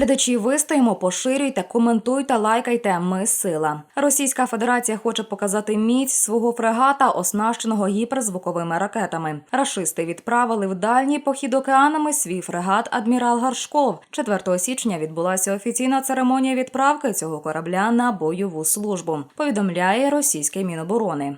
Глядачі вистоїмо, поширюйте, коментуйте, лайкайте. Ми сила. Російська Федерація хоче показати міць свого фрегата, оснащеного гіперзвуковими ракетами. Рашисти відправили в дальній похід океанами свій фрегат Адмірал Гаршков. 4 січня відбулася офіційна церемонія відправки цього корабля на бойову службу. Повідомляє російське міноборони.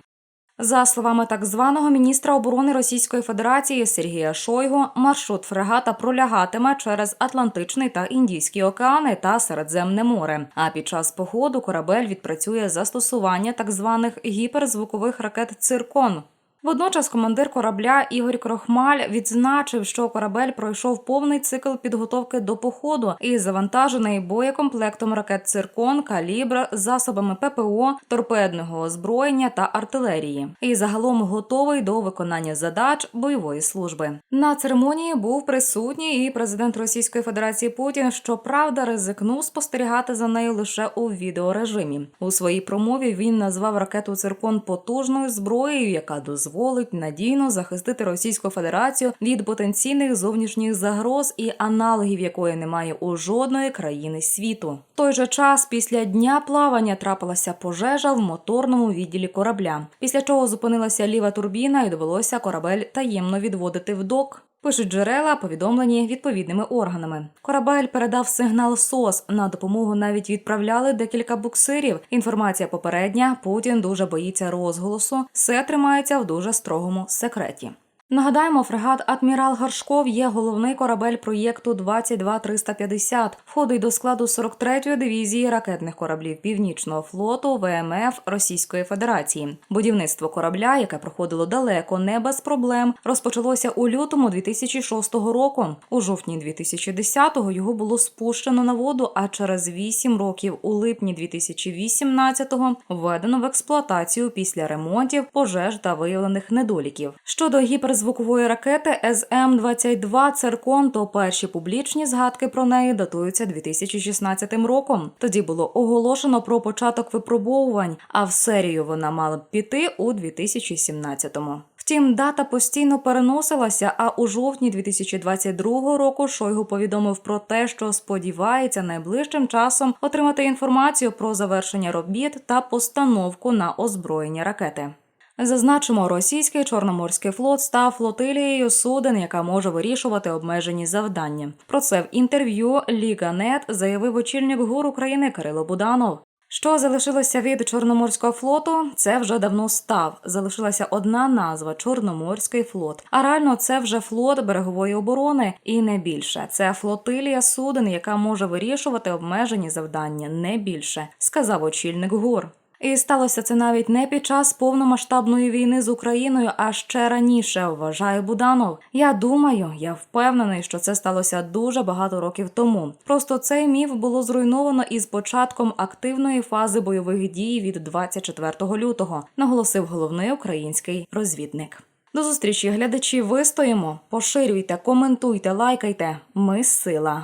За словами так званого міністра оборони Російської Федерації Сергія Шойгу, маршрут фрегата пролягатиме через Атлантичний та Індійський океани та Середземне море. А під час походу корабель відпрацює застосування так званих гіперзвукових ракет Циркон. Водночас командир корабля Ігор Крохмаль відзначив, що корабель пройшов повний цикл підготовки до походу і завантажений боєкомплектом ракет циркон, калібр, засобами ППО, торпедного озброєння та артилерії, і загалом готовий до виконання задач бойової служби. На церемонії був присутній і президент Російської Федерації Путін. Щоправда, ризикнув спостерігати за нею лише у відеорежимі. У своїй промові він назвав ракету циркон потужною зброєю, яка дозволить дозволить надійно захистити Російську Федерацію від потенційних зовнішніх загроз і аналогів якої немає у жодної країни світу. В той же час після дня плавання трапилася пожежа в моторному відділі корабля, після чого зупинилася ліва турбіна і довелося корабель таємно відводити в док. Пишуть джерела, повідомлені відповідними органами. Корабель передав сигнал СОС. На допомогу навіть відправляли декілька буксирів. Інформація попередня. Путін дуже боїться розголосу. Все тримається в дуже строгому секреті. Нагадаємо, фрегат Адмірал Гаршков є головний корабель проєкту 22350. Входить до складу 43-ї дивізії ракетних кораблів Північного флоту ВМФ Російської Федерації. Будівництво корабля, яке проходило далеко, не без проблем, розпочалося у лютому 2006 року. У жовтні 2010-го його було спущено на воду. А через 8 років, у липні 2018-го, введено в експлуатацію після ремонтів, пожеж та виявлених недоліків. Щодо гіперзвукової ракети СМ-22 «Циркон», то перші публічні згадки про неї датуються 2016 роком. Тоді було оголошено про початок випробовувань, а в серію вона мала б піти у 2017-му. Втім, дата постійно переносилася. А у жовтні 2022 року Шойгу повідомив про те, що сподівається найближчим часом отримати інформацію про завершення робіт та постановку на озброєння ракети. Зазначимо, російський чорноморський флот став флотилією суден, яка може вирішувати обмежені завдання. Про це в інтерв'ю Ліга.нет заявив очільник ГУР України Кирило Буданов. Що залишилося від Чорноморського флоту? Це вже давно став. Залишилася одна назва Чорноморський флот. А реально це вже флот берегової оборони і не більше. Це флотилія суден, яка може вирішувати обмежені завдання, не більше, сказав очільник ГУР. І сталося це навіть не під час повномасштабної війни з Україною, а ще раніше. Вважає Буданов. Я думаю, я впевнений, що це сталося дуже багато років тому. Просто цей міф було зруйновано із початком активної фази бойових дій від 24 лютого, наголосив головний український розвідник. До зустрічі глядачі. Вистоїмо, поширюйте, коментуйте, лайкайте. Ми сила.